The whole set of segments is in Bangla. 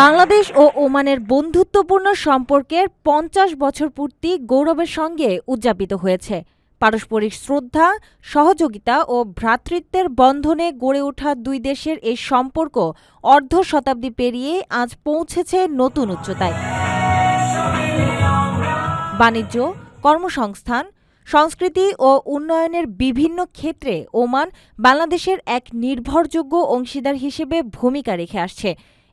বাংলাদেশ ও ওমানের বন্ধুত্বপূর্ণ সম্পর্কের পঞ্চাশ বছর পূর্তি গৌরবের সঙ্গে উদযাপিত হয়েছে। পারস্পরিক শ্রদ্ধা, সহযোগিতা ও ভ্রাতৃত্বের বন্ধনে গড়ে ওঠা দুই দেশের এই সম্পর্ক অর্ধ শতাব্দী পেরিয়ে আজ পৌঁছেছে নতুন উচ্চতায়। বাণিজ্য, কর্মসংস্থান, সংস্কৃতি ও উন্নয়নের বিভিন্ন ক্ষেত্রে ওমান বাংলাদেশের এক নির্ভরযোগ্য অংশীদার হিসেবে ভূমিকা রেখে আসছে।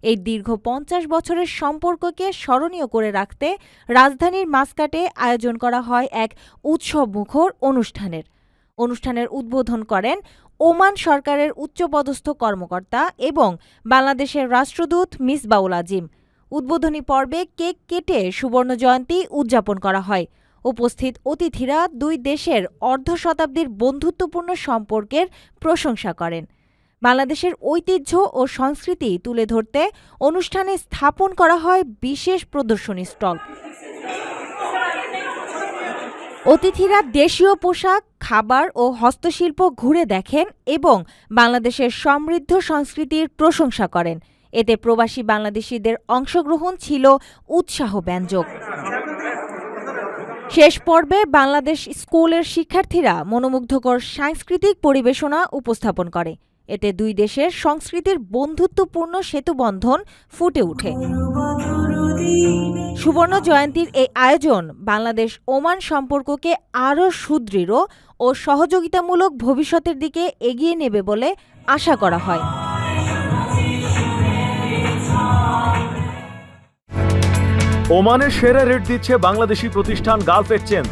এই দীর্ঘ পঞ্চাশ বছরের সম্পর্ককে স্মরণীয় করে রাখতে রাজধানীর মাসকাটে আয়োজন করা হয় এক উৎসবমুখর অনুষ্ঠানের। অনুষ্ঠানের উদ্বোধন করেন ওমান সরকারের উচ্চপদস্থ কর্মকর্তা এবং বাংলাদেশের রাষ্ট্রদূত মিসবাউল আজিম। উদ্বোধনী পর্বে কেক কেটে সুবর্ণ জয়ন্তী উদযাপন করা হয়। উপস্থিত অতিথিরা দুই দেশের অর্ধ শতাব্দীর বন্ধুত্বপূর্ণ সম্পর্কের প্রশংসা করেন। বাংলাদেশের ঐতিহ্য ও সংস্কৃতি তুলে ধরতে অনুষ্ঠানে স্থাপন করা হয় বিশেষ প্রদর্শনী স্টল। অতিথিরা দেশীয় পোশাক, খাবার ও হস্তশিল্প ঘুরে দেখেন এবং বাংলাদেশের সমৃদ্ধ সংস্কৃতির প্রশংসা করেন। এতে প্রবাসী বাংলাদেশিদের অংশগ্রহণ ছিল উৎসাহ ব্যঞ্জক শেষ পর্বে বাংলাদেশ স্কুলের শিক্ষার্থীরা মনোমুগ্ধকর সাংস্কৃতিক পরিবেশনা উপস্থাপন করে। এতে দুই দেশের সংস্কৃতির বন্ধুত্বপূর্ণ সেতুবন্ধন ফুটে ওঠে। সুবর্ণ জয়ন্তীর এই আয়োজন বাংলাদেশ ওমান সম্পর্ককে আরও সুদৃঢ় ও সহযোগিতামূলক ভবিষ্যতের দিকে এগিয়ে নেবে বলে আশা করা হয়। ওমানের সেরা রেট দিচ্ছে বাংলাদেশি প্রতিষ্ঠান গালফ এক্সচেঞ্জ।